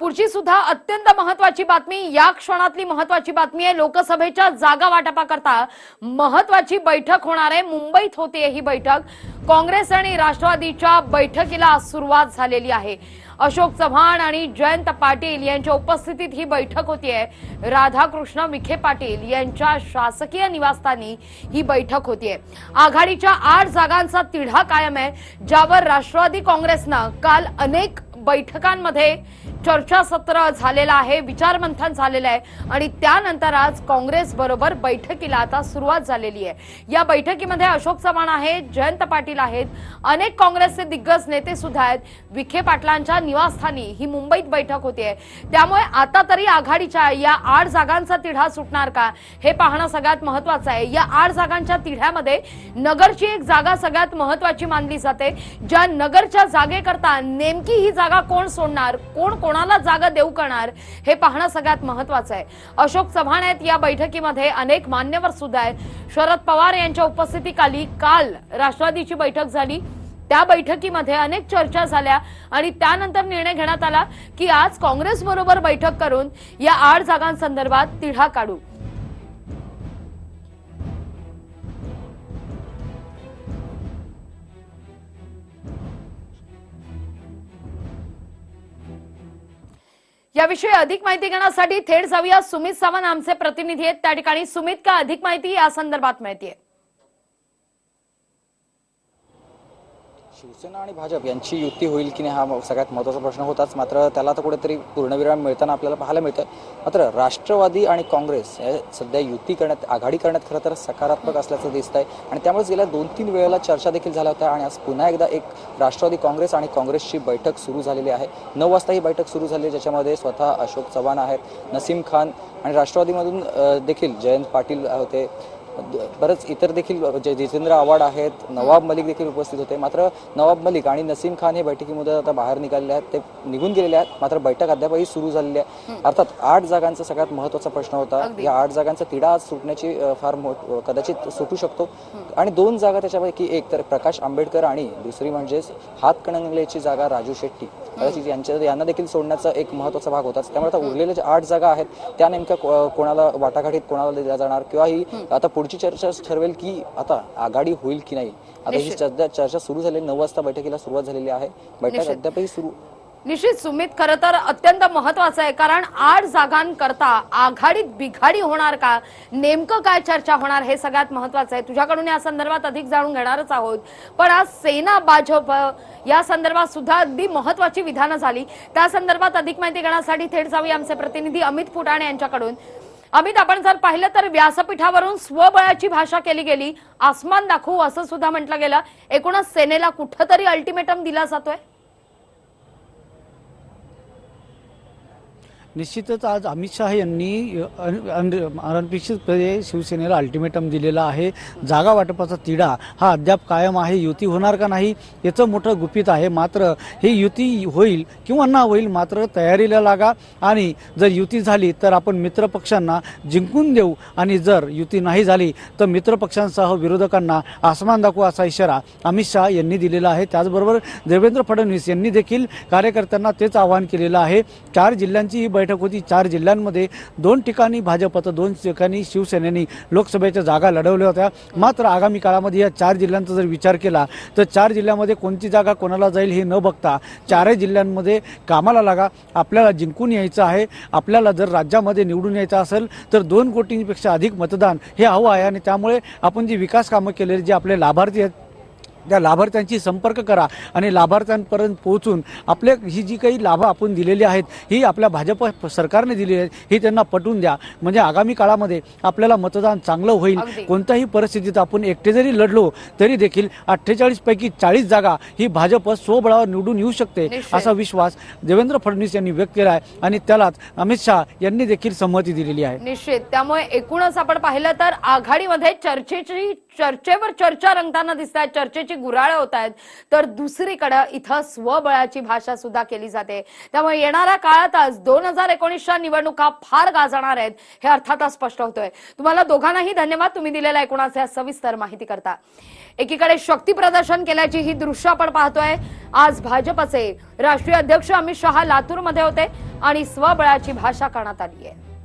पुढची सुद्धा अत्यंत महत्वाची बातमी या क्षणातली महत्वाची बातमी आहे. लोकसभेच्या जागा वाटपाकरता महत्वाची बैठक होणार आहे. मुंबईत होते ही बैठक. काँग्रेस आणि राष्ट्रवादीच्या बैठकीला सुरुवात झालेली आहे. अशोक चव्हाण आणि जयंत पाटील यांच्या उपस्थितीत ही बैठक होतीये राधाकृष्ण विखे पाटील यांच्या शासकीय निवासस्थानी ही बैठक होतीये आघाडीच्या आठ जागांचा तिढा कायम आहे ज्यावर राष्ट्रवादी काँग्रेसनं काल अनेक बैठकांमध्ये चर्चासत्र झालेलं आहे विचारमंथन झालेलं आहे आणि त्यानंतर आज काँग्रेस बरोबर बैठकीला आता सुरुवात झालेली आहे. या बैठकीमध्ये अशोक चव्हाण आहेत जयंत पाटील आहेत अनेक काँग्रेसचे दिग्गज नेते सुद्धा आहेत. विखे पाटलांच्या निवासस्थानी ही मुंबईत बैठक होतीये. त्यामुळे आता तरी आघाडीच्या या आठ जागांचा तिढा सुटणार का हे पाहणं सगळ्यात महत्वाचं आहे. या आठ जागांच्या तिढ्यामध्ये नगरची एक जागा सगळ्यात महत्वाची मानली जाते. ज्या नगरच्या जागेकरता नेमकी ही जागा कोण सोडणार कोण कोणाला जागा देऊ करणार हे पाहणं सगळ्यात महत्वाचं आहे. अशोक चव्हाण आहेत या बैठकीमध्ये अनेक मान्यवर सुद्धा आहेत. शरद पवार यांच्या उपस्थितीखाली काल राष्ट्रवादीची बैठक झाली. त्या बैठकीमध्ये अनेक चर्चा झाल्या आणि त्यानंतर निर्णय घेण्यात आला की आज काँग्रेस बरोबर बैठक करून या आठ जागांसंदर्भात तिढा काढू. याविषयी अधिक माहिती घेण्यासाठी थेट जाऊया. सुमित सावंत आमचे प्रतिनिधी आहेत. त्या ठिकाणी सुमित का अधिक माहिती या संदर्भात माहिती आहे. शिवसेना आणि भाजप यांची युती होईल की नाही हा म- सगळ्यात महत्त्वाचा प्रश्न होताच. मात्र त्याला आता कुठेतरी पूर्णविराम मिळताना आपल्याला पाहायला मिळतं मात्र राष्ट्रवादी आणि काँग्रेस हे सध्या युती करण्यात आघाडी करण्यात खरं तर सकारात्मक असल्याचं दिसत आहे आणि त्यामुळेच गेल्या दोन तीन वेळेला चर्चा देखील झाल्या होत्या आणि आज पुन्हा एकदा एक राष्ट्रवादी काँग्रेस आणि काँग्रेसची बैठक सुरू झालेली आहे. नऊ वाजता ही बैठक सुरू झाली आहे ज्याच्यामध्ये स्वतः अशोक चव्हाण आहेत नसीम खान आणि राष्ट्रवादीमधून देखील जयंत पाटील होते. बरेच इतर देखील जे जितेंद्र आव्हाड आहेत नवाब मलिक देखील उपस्थित होते. मात्र नवाब मलिक आणि नसीम खान हे बैठकीमध्ये आता बाहेर निघालेले आहेत. ते निघून गेलेले आहेत. मात्र बैठक अद्यापही सुरू झालेली आहे. अर्थात आठ जागांचा सगळ्यात महत्त्वाचा प्रश्न होता. या आठ जागांचा तिढा आज सुटण्याची फार मोठ कदाचित सुटू शकतो. आणि दोन जागा त्याच्यापैकी एक तर प्रकाश आंबेडकर आणि दुसरी म्हणजेच हातकणंगलेची जागा राजू शेट्टी. कदाचित यांच्या यांना देखील सोडण्याचा एक महत्त्वाचा भाग होताच. त्यामुळे आता उरलेल्या ज्या आठ जागा आहेत त्या नेमक्या कोणाला वाटाघाटीत कोणाला दिल्या जाणार किंवा ही आता पुढची चर्चा ठरवेल की आता आघाडी होईल की नाही. आता ही. सध्या चर्चा सुरू झाली नऊ वाजता बैठकीला सुरुवात झालेली आहे. बैठक. अद्यापही सुरू निश्चित सुमित खरं तर अत्यंत महत्वाचं आहे कारण आठ जागांकरता आघाडीत बिघाडी होणार का? नेमकं काय चर्चा होणार हे सगळ्यात महत्वाचं आहे. तुझ्याकडून या संदर्भात अधिक जाणून घेणारच आहोत. पण आज सेना भाजप या संदर्भात सुद्धा अगदी महत्वाची विधानं झाली. त्या संदर्भात अधिक माहिती घेण्यासाठी थेट जाऊया आमचे प्रतिनिधी अमित फुटाणे यांच्याकडून. अमित आपण जर पाहिलं तर व्यासपीठावरून स्वबळाची भाषा केली गेली. आसमान दाखवू असं सुद्धा म्हटलं गेलं. एकूणच सेनेला कुठंतरी अल्टिमेटम दिला जातोय. निश्चितच आज अमित शहा यांनी अन- अन- अनपेक्षितपणे शिवसेनेला अल्टिमेटम दिलेला आहे. जागा वाटपाचा तिढा हा अद्याप कायम आहे. युती होणार का नाही याचं मोठं गुपित आहे. मात्र ही युती होईल किंवा ना होईल मात्र तयारीला लागा. आणि जर युती झाली तर आपण मित्रपक्षांना जिंकून देऊ. आणि जर युती नाही झाली तर मित्रपक्षांसह विरोधकांना आसमान दाखवू असा इशारा अमित शहा यांनी दिलेला आहे. त्याचबरोबर देवेंद्र फडणवीस यांनी देखील कार्यकर्त्यांना तेच आवाहन केलेलं आहे. चार जिल्ह्यांची ही बैठक होती. चार जिल्ह्यांमध्ये दोन ठिकाणी भाजपचं दोन ठिकाणी शिवसेनेने लोकसभेच्या जागा लढवल्या होत्या. मात्र आगामी काळामध्ये या चार जिल्ह्यांचा जर विचार केला तर चार जिल्ह्यामध्ये कोणती जागा कोणाला जाईल हे न बघता चारही जिल्ह्यांमध्ये कामाला लागा. आपल्याला जिंकून यायचं आहे. आपल्याला जर राज्यामध्ये निवडून यायचं असेल तर दोन कोटींपेक्षा अधिक मतदान हे हवं आहे. आणि त्यामुळे आपण जी विकास कामं केलेली जे आपले लाभार्थी आहेत त्या लाभार्थ्यांशी संपर्क करा आणि लाभार्थ्यांपर्यंत पोहोचून आपले ही जी काही लाभ आपण दिलेली आहेत ही आपल्या भाजप सरकारने दिली आहेत ही त्यांना पटवून द्या. म्हणजे आगामी काळामध्ये आपल्याला मतदान चांगलं होईल. कोणत्याही परिस्थितीत आपण एकटे जरी लढलो तरी देखील अठ्ठेचाळीस पैकी चाळीस जागा ही भाजप स्वबळावर निवडून येऊ शकते. असा विश्वास देवेंद्र फडणवीस यांनी व्यक्त केला आहे आणि त्यालाच अमित शहा यांनी देखील संमती दिलेली आहे. निश्चित. त्यामुळे एकूणच आपण पाहिलं तर आघाडीमध्ये चर्चेची चर्चेवर चर्चा रंगताना दिसत आहे. चर्चेची गुराळे होत आहेत तर दुसरीकडे इथं स्वबळाची भाषा सुद्धा केली जाते. त्यामुळे येणाऱ्या काळातच दोन हजार एकोणीसच्या निवडणुका फार गाजणार आहेत हे अर्थातच स्पष्ट होतोय. तुम्हाला दोघांनाही धन्यवाद तुम्ही दिलेल्या एकूणाचे सविस्तर माहिती करता. एकीकडे शक्ती प्रदर्शन केल्याची ही दृश्य आपण पाहतोय. आज भाजपचे राष्ट्रीय अध्यक्ष अमित शहा लातूरमध्ये होते आणि स्वबळाची भाषा करण्यात आली आहे